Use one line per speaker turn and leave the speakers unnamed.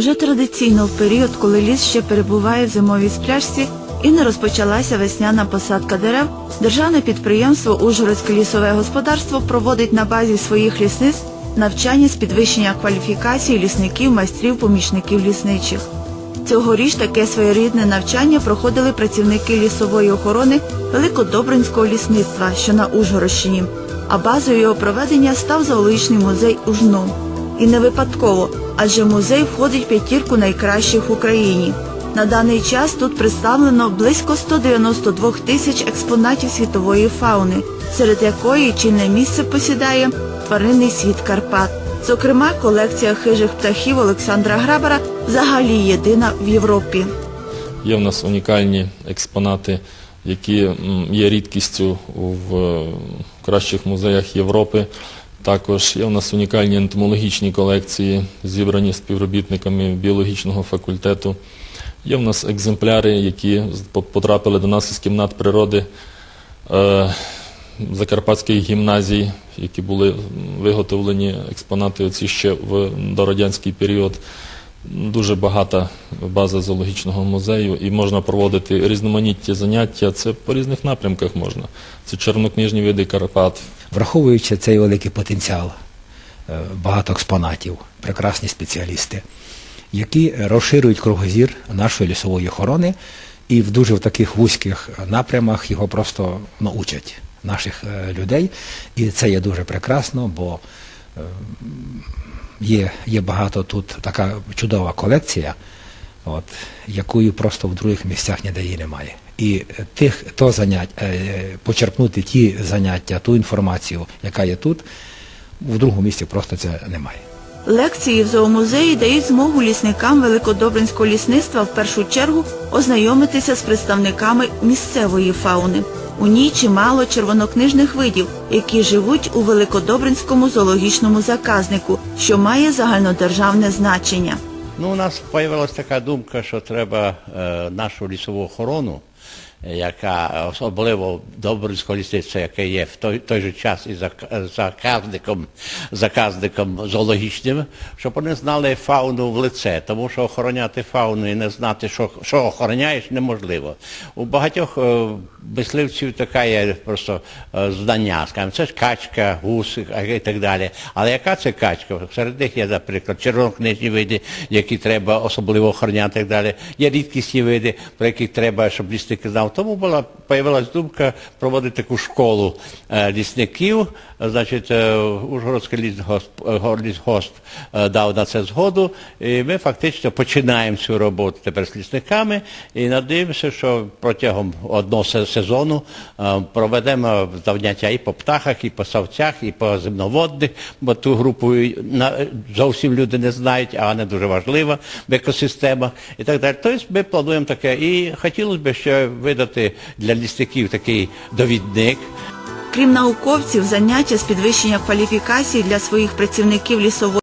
Вже традиційно в період, коли ліс ще перебуває в зимовій спляшці і не розпочалася весняна посадка дерев, державне підприємство Ужгородське лісове господарство проводить на базі своїх лісництв навчання з підвищення кваліфікації лісників, майстрів, помічників лісничих. Цьогоріч таке своєрідне навчання проходили працівники лісової охорони Великодобринського лісництва, що на Ужгородщині. А базою його проведення став зоологічний музей Ужно. І не випадково, адже музей входить в п'ятірку найкращих в Україні. На даний час тут представлено близько 192 тисяч експонатів світової фауни, серед якої чільне місце посідає тваринний світ Карпат. Зокрема, колекція хижих птахів Олександра Грабара взагалі єдина в Європі.
Є в нас унікальні експонати, які є рідкістю в е, кращих музеях Європи. Також є в нас унікальні ентомологічні колекції, зібрані співробітниками біологічного факультету. Є в нас екземпляри, які потрапили до нас із кімнат природи е, Закарпатських гімназій, які були виготовлені експонати оці ще в дорадянський період. Дуже багата база зоологічного музею і можна проводити різноманітні заняття. Це по різних напрямках можна. Це червонокнижні види Карпат,
Враховуючи цей великий потенціал, е, багато експонатів, прекрасні спеціалісти, які розширюють кругозір нашої лісової охорони і в дуже в таких вузьких напрямах його просто научать наших е, людей. І це є дуже прекрасно, бо є, є багато тут така чудова колекція, от, якої просто в других місцях ніде її немає. І е, тих, то занять, е, почерпнути ті заняття, ту інформацію, яка є тут, в другому місці просто це немає.
Лекції в зоомузеї дають змогу лісникам Великодобринського лісництва в першу чергу ознайомитися з представниками місцевої фауни. У ній чимало червонокнижних видів, які живуть у Великодобринському зоологічному заказнику, що має загальнодержавне значення.
Ну, у нас з'явилася така думка, що треба е, нашу лісову охорону, яка особливо Добринського лісництва, яке є в той, той же час і заказником, заказником зоологічним, щоб вони знали фауну в лице, тому що охороняти фауну і не знати, що, що охороняєш, неможливо. У багатьох е, мисливців така є просто е, знання, скажімо, це ж качка, гус і так далі. Але яка це качка? Серед них є, наприклад, червонокнижні види, які треба особливо охороняти і так далі. Є рідкісні види, про які треба, щоб лісник знав. Тому була появилась думка проводити таку школу лісників. Значить, Ужгородський лісгосп, горлісгосп е, дав на це згоду. І ми фактично починаємо цю роботу тепер з лісниками і надіємося, що протягом одного сезону е, проведемо заняття і по птахах, і по савцях, і по земноводних, бо ту групу зовсім люди не знають, а вона дуже важлива в екосистемах і так далі. Тобто ми плануємо таке. І хотілося б ще видати для лісників такий довідник.
Крім науковців, заняття з підвищення кваліфікації для своїх працівників лісової